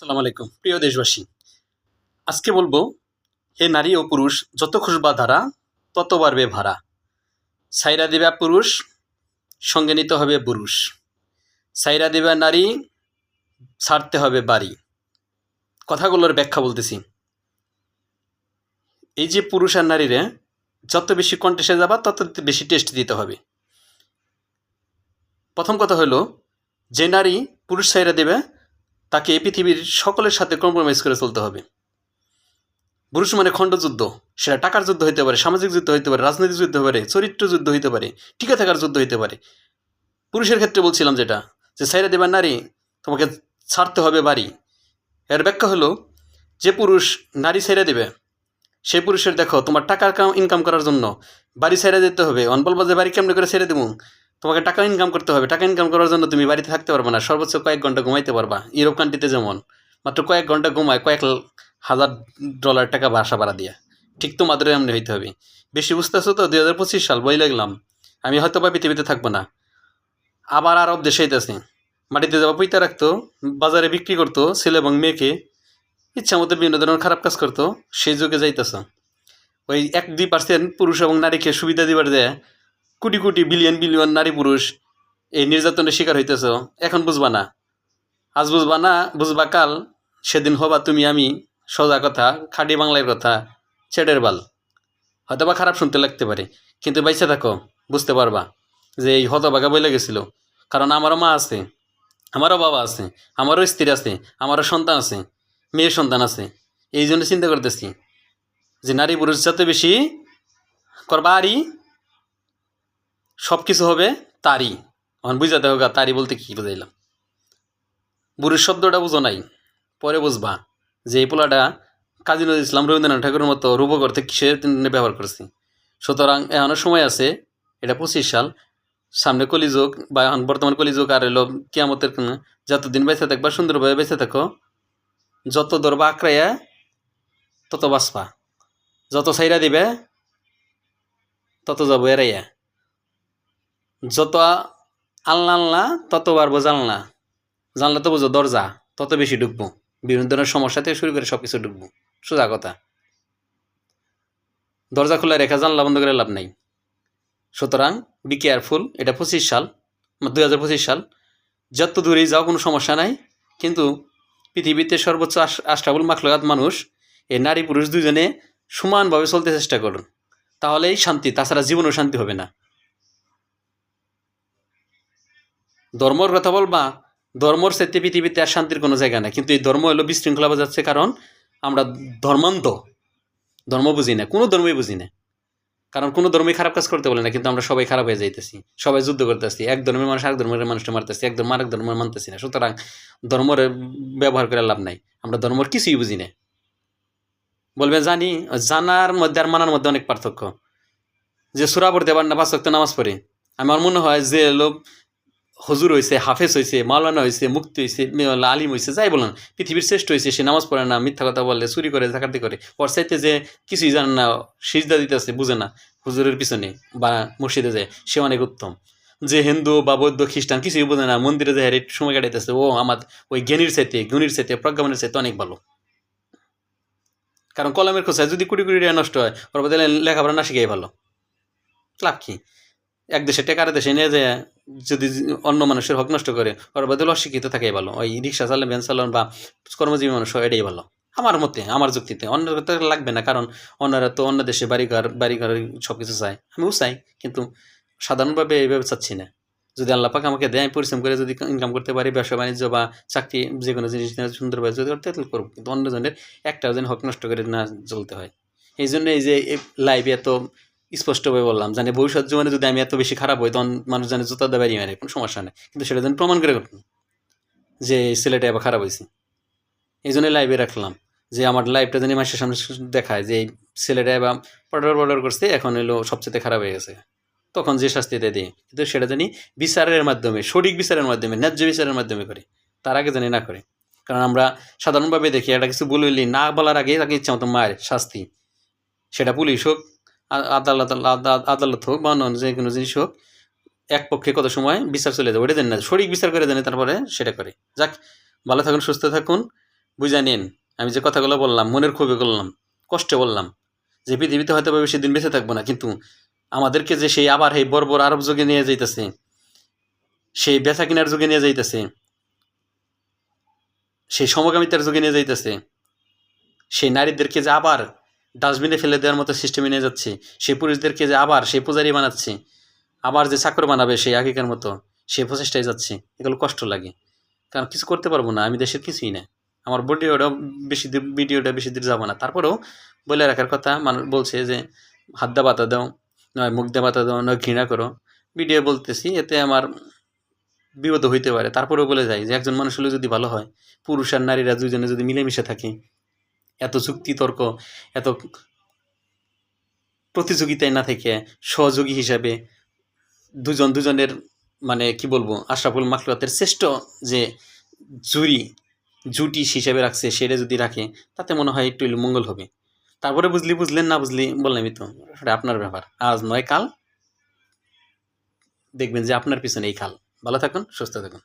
সালাম আলাইকুম। প্রিয় দেশবাসী, আজকে বলব, হে নারী ও পুরুষ, যত খুশবা ধারা, তত বাড়বে ভাড়া। সাইরা দিবা পুরুষ, সঙ্গে নিতে হবে পুরুষ। সাইরা দিবা নারী, ছাড়তে হবে বাড়ি। কথাগুলোর ব্যাখ্যা বলতেছি। এই যে পুরুষ আর নারীরে, যত বেশি কন্টেস্টে যাবা, তত বেশি টেস্ট দিতে হবে। প্রথম কথা হলো, যে নারী পুরুষ সাইরা দেবে তাকে পৃথিবীর সকলের সাথে কম্প্রোমাইজ করে চলতে হবে। পুরুষ মানে খণ্ডযুদ্ধ সেটা টাকার যুদ্ধ হইতে পারে, সামাজিক যুদ্ধ হইতে পারে, রাজনৈতিক যুদ্ধ হতে পারে, চরিত্র যুদ্ধ হইতে পারে, টিকে থাকার যুদ্ধ হইতে পারে। পুরুষের ক্ষেত্রে বলছিলাম যেটা, যে সাইরা দেবার নারী তোমাকে ছাড়তে হবে বাড়ি। এর ব্যাখ্যা হলো, যে পুরুষ নারী ছেড়ে দেবে, সে পুরুষের দেখো, তোমার টাকা ইনকাম করার জন্য বাড়ি ছেড়ে দিতে হবে। অন বলব যে বাড়ি কেমনে করে ছেড়ে দেবো তোমাকে টাকা ইনকাম করতে হবে। টাকা ইনকাম করার জন্য তুমি বাড়িতে থাকতে পারবে না। সর্বোচ্চ কয়েক ঘণ্টা ঘুমাইতে পারবা। ইউরোপ কান্ট্রিতে যেমন, মাত্র কয়েক ঘণ্টা ঘুমায় কয়েক হাজার ডলার টাকা বাসা ভাড়া দিয়া। ঠিক তোমাদের এমনি হইতে হবে। বেশি বুঝতেছো তো? দুই হাজার পঁচিশ সাল বই লাগলাম আমি হয়তো বা পৃথিবীতে থাকব না। আবার আরব দেশে হইতেছে মাটিতে যাওয়া পইতে রাখতো, বাজারে বিক্রি করতো, ছেলে এবং মেয়েকে। ইচ্ছা মতো বিভিন্ন ধরনের খারাপ কাজ করতো। সেই যুগে যাইতেছ। ওই এক দুই পার্সেন্ট পুরুষ এবং নারীকে সুবিধা দিবার দেয় কোটি কোটি বিলিয়ন বিলিয়ন নারী পুরুষ এই নির্যাতনের শিকার হইতেছ, এখন বুঝবা না। আজ বুঝবা না, বুঝবা কাল, সেদিন হবা তুমি আমি, সোজা কথা, খাঁটি বাংলার কথা, ছেটের বাল। হয়তো বা খারাপ শুনতে লাগতে পারে, কিন্তু বাইসে থাকো, বুঝতে পারবা যে এই হতবাগা বলে গেছিল। কারণ আমারও মা আছে, আমারও বাবা আছে, আমারও স্ত্রী আছে, আমারও সন্তান আছে, মেয়ের সন্তান আছে। এই জন্য চিন্তা করতেছি যে নারী পুরুষ যত বেশি করবা আরই সব কিছু হবে তারি এখন বুঝাতে হোক তারি বলতে কী বুঝাইলাম। বুড়ির শব্দটা বুঝো নাই, পরে বুঝবা যে এই পোলাটা কাজী নজরুল ইসলাম রবীন্দ্রনাথ ঠাকুরের মতো রূপক অর্থে কিসের ব্যবহার করছি? সুতরাং এখনও সময় আছে, এটা পঁচিশ সাল, সামনে কলিযুগ বা এখন বর্তমান কলিযুগ আর এলো কিয়ামতের যতদিন বেঁচে থাকবা, সুন্দরভাবে বেঁচে থাকো। যত দরবা আঁকড়াইয়া তত বাঁচবা, যত সাইরা দিবে, তত যাব এড়াইয়া। যত আল্লাহ আল্লাহ বাড়বো জানলা জানলা তো বুঝো, দরজা, তত বেশি ঢুকবো। বিভিন্ন ধরনের সমস্যা থেকে শুরু করে সব কিছু ঢুকবো। সোজা কথা। দরজা খোলা রেখা জানলা বন্ধ করে লাভ নাই। সুতরাং বি কেয়ারফুল এটা পঁচিশ সাল দুই হাজার পঁচিশ সাল। যত দূরেই যাও, কোনো সমস্যা নাই। কিন্তু পৃথিবীতে সর্বোচ্চ আষ্টাবুল মাখলাকাত মানুষ এই নারী পুরুষ দুজনে সমানভাবে চলতে চেষ্টা করুন। তাহলেই শান্তি, তাছাড়া জীবনও শান্তি হবে না। ধর্মর কথা বলবা ধর্মর সাথে পৃথিবীতে আর শান্তির কোনো জায়গা নাই। কিন্তু এই ধর্ম হলো বিশৃঙ্খলা বাজাচ্ছে কারণ আমরা ধর্মান্ত ধর্ম বুঝি না, কোনো ধর্মই বুঝি না। কারণ কোনো ধর্মই খারাপ কাজ করতে বলে না, কিন্তু আমরা সবাই খারাপ হয়ে যাইতেছি। সবাই যুদ্ধ করতেছি, এক ধর্মের মানুষ আরেক ধর্মের মানুষটা মারতেছি, এক ধর্ম আরেক ধর্মের মানতেছি না। সুতরাং ধর্মের ব্যবহার করে লাভ নাই। আমরা ধর্মর কিছুই বুঝি না। বলবে জানি, জানার মধ্যে আর মানার মধ্যে অনেক পার্থক্য। যে সুরা পড়তে পার না, পাঁচ নামাজ পড়ে। আমার মনে হয় যে লোক হজুর হয়েছে হাফেজ হয়েছে মাওলানা হয়েছে মুক্তি হয়েছে আলিম হয়েছে যাই বলেন, পৃথিবীর শ্রেষ্ঠ হয়েছে সে নামাজ পড়ে না, মিথ্যা কথা বললে চুরি করে, জাকাতি করে, ওর চাইতে যে কিছুই জানে না, সিজদা দিতেছে, বুঝে না, হুজুরের পিছনে বা মসজিদে যায়, সে অনেক উত্তম। যে হিন্দু বা বৌদ্ধ খ্রিস্টান কিছুই বোঝে না, মন্দিরে যায় একটু সময় কাটাইতেছে, ও আমার, ওই জ্ঞানীর চাইতে, গুণীর চাইতে, প্রজ্ঞাপনের চাইতে অনেক ভালো। কারণ কলমের খোঁচায় যদি কুড়ি কুড়ি টাকা নষ্ট হয়, ওর বদলে লেখাপড়া না শিখাই ভালো। লাভ কি? এক দেশে টেকার দেশে নিয়ে যায় যদি অন্য মানুষের হক নষ্ট করে, ওর বদলে অশিক্ষিত থাকাই ভালো। ওই রিক্সা চালান ভ্যান চালান বা কর্মজীবী মানুষ এটাই ভালো। আমার মতে, আমার যুক্তিতে অন্য তো লাগবে না, কারণ অন্যরা তো অন্য দেশে বাড়িঘর বাড়িঘর সব কিছু চায়। আমিও চাই, কিন্তু সাধারণভাবে এইভাবে চাচ্ছি না। যদি আল্লাহ পাক আমাকে দেয় পরিশ্রম করে যদি ইনকাম করতে পারি, ব্যবসা বাণিজ্য বা চাকরি যে কোনো জিনিস সুন্দরভাবে যদি করতে তাহলে করব কিন্তু অন্যজনের একটাও যেন হক নষ্ট করে না চলতে হয়। এই জন্য এই যে লাইভে এত স্পষ্টভাবে বললাম জানি ভবিষ্যৎ জীবনে যদি আমি এত বেশি খারাপ হই, তখন মানুষ জানে জুতা দেবারই মানে কোনো সমস্যা নেই। কিন্তু সেটা যেন প্রমাণ করে করতাম যে, ছেলেটা এবার খারাপ হয়েছে এই জন্য লাইভে রাখলাম যে, আমার লাইভটা জানি মাসের সামনে দেখায় যে, এই ছেলেটা এবার পর্ডার পর্ডার করছে, এখন এলো সবচেয়ে খারাপ হয়ে গেছে। তখন যে শাস্তিতে দিই, কিন্তু সেটা জানি বিচারের মাধ্যমে, সঠিক বিচারের মাধ্যমে, ন্যায্য বিচারের মাধ্যমে করে, তার আগে জানি না করে। কারণ আমরা সাধারণভাবে দেখি, একটা কিছু বললি না বলার আগে তাকে ইচ্ছা মতো মায়ের শাস্তি। সেটা পুলিশ হোক আদালত আদা- আদালত হোক বা অন্য যে কোনো জিনিস হোক, এক পক্ষে কত সময় বিচার চলে যাবে ওটা দেন না, সঠিক বিচার করে দেন, তারপরে সেটা করে। যাক, ভালো থাকুন, সুস্থ থাকুন, বুঝা নিন। আমি যে কথাগুলো বললাম, মনের ক্ষোভে করলাম, কষ্টে বললাম, যে পৃথিবীতে হয়তো বেশি দিন বেঁচে থাকব না, কিন্তু আমাদেরকে যে সেই আবার এই বর্বর আরব যুগে নিয়ে যাইতেছে, সেই বেচা কিনার যুগে নিয়ে যাইতেছে, সেই সমকামিতার যুগে নিয়ে যাইতেছে, সেই নারীদেরকে যে আবার ডাস্টবিনে ফেলে দেওয়ার মতো সিস্টেমে নিয়ে যাচ্ছে। সেই পুরুষদেরকে যে আবার, সেই পূজারি বানাচ্ছে। আবার যে চাকর বানাবে সেই আগেকার মতো, সেই প্রচেষ্টায় যাচ্ছে। এগুলো কষ্ট লাগে। কারণ কিছু করতে পারব না, আমি দেশের কিছুই না। আমার ভিডিওটা বেশি দূর, ভিডিওটা বেশি দূর যাব না। তারপরেও বলে রাখার কথা মানুষ বলছে যে, হাত দা বাতা দাও, নয় মুখ দা বাতা দাও, নয় ঘৃণা করো। ভিডিও বলতেছি, এতে আমার বিপদ হইতে পারে। তারপরেও বলে যায় যে, একজন মানুষ হলে যদি ভালো হয়, পুরুষ আর নারীরা দুজনে যদি মিলেমিশে থাকে এত যুক্তি তর্ক, এত প্রতিযোগিতায় না থেকে সহযোগী হিসাবে দুজন দুজনের মানে কি বলব, আশরাফুল মাকলুয়াতের শ্রেষ্ঠ যে জুরি, জুটি হিসেবে রাখছে সেটা যদি রাখে, তাতে মনে হয় একটু মঙ্গল হবে। তারপরে বুঝলি, বুঝলেন না বুঝলি বললামই তো সেটা আপনার ব্যাপার। আজ নয় কাল, দেখবেন যে আপনার পিছনে এই কাল। ভালো থাকুন, সুস্থ থাকুন।